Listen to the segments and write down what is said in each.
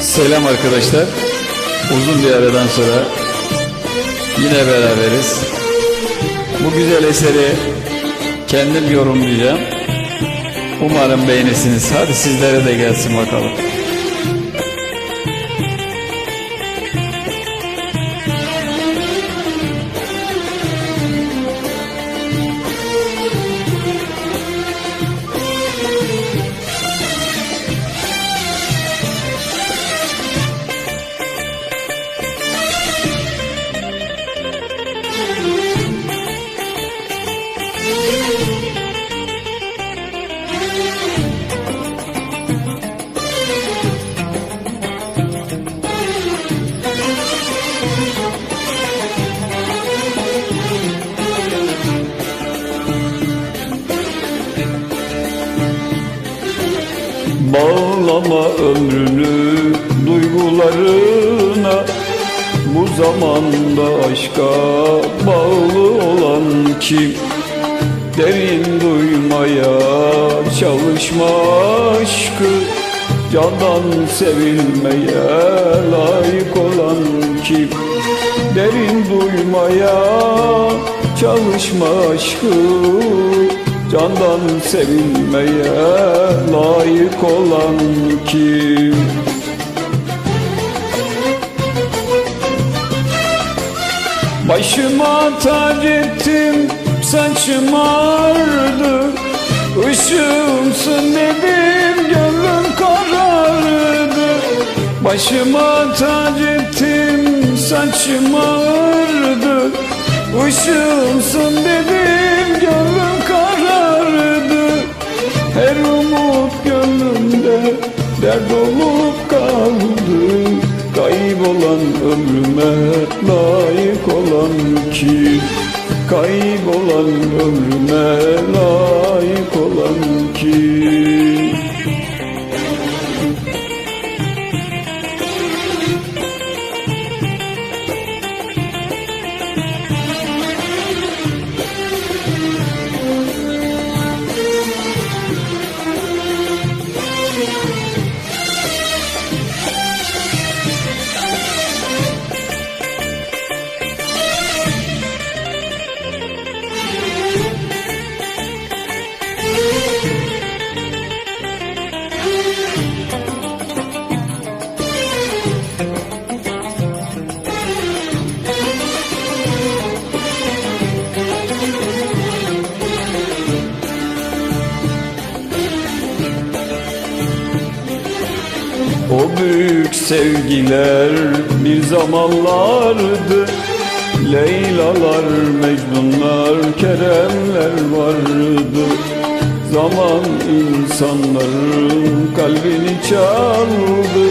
Selam arkadaşlar. Uzun bir aradan sonra yine beraberiz. Bu güzel eseri kendim yorumlayacağım. Umarım beğenirsiniz. Hadi sizlere de gelsin bakalım. Bağlama ömrünü duygularına Bu zamanda aşka bağlı olan kim? Derin duymaya çalışma aşkı Candan sevilmeye layık olan kim? Derin duymaya çalışma aşkı Candan sevilmeye layık olan kim? Başıma tac ettim saçım ağrıdı Işığımsın dedim gönlüm karardı. Başıma tac ettim saçım ağrıdı Işığımsın dedim Kaybolan ömrüme layık olan kim? Kaybolan ömrüme layık olan O büyük sevgiler bir zamanlardı. Leylalar, Mecnunlar, Keremler vardı. Zaman insanların kalbini çaldı.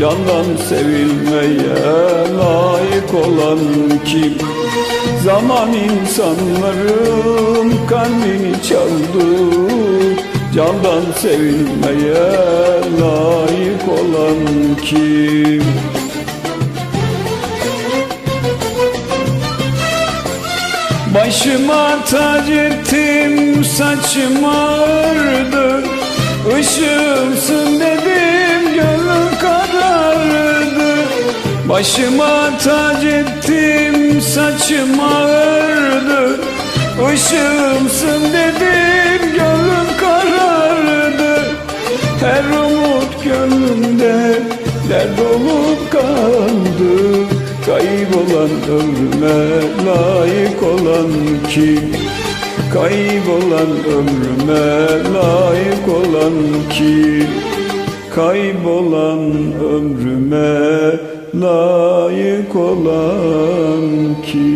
Candan sevilmeye layık olan kim? Zaman insanların kalbini çaldı Candan sevilmeye layık olan kim? Başıma tac ettim saçım ağrıdı. Işığımsın dedim gönlüm karardı Başıma tac ettim saçım ağrıdı. Işığımsın dedim gönlümde dert olup kaldı Kaybolan ömrüme layık olan kim? Kaybolan ömrüme layık olan kim? Kaybolan ömrüme layık olan kim?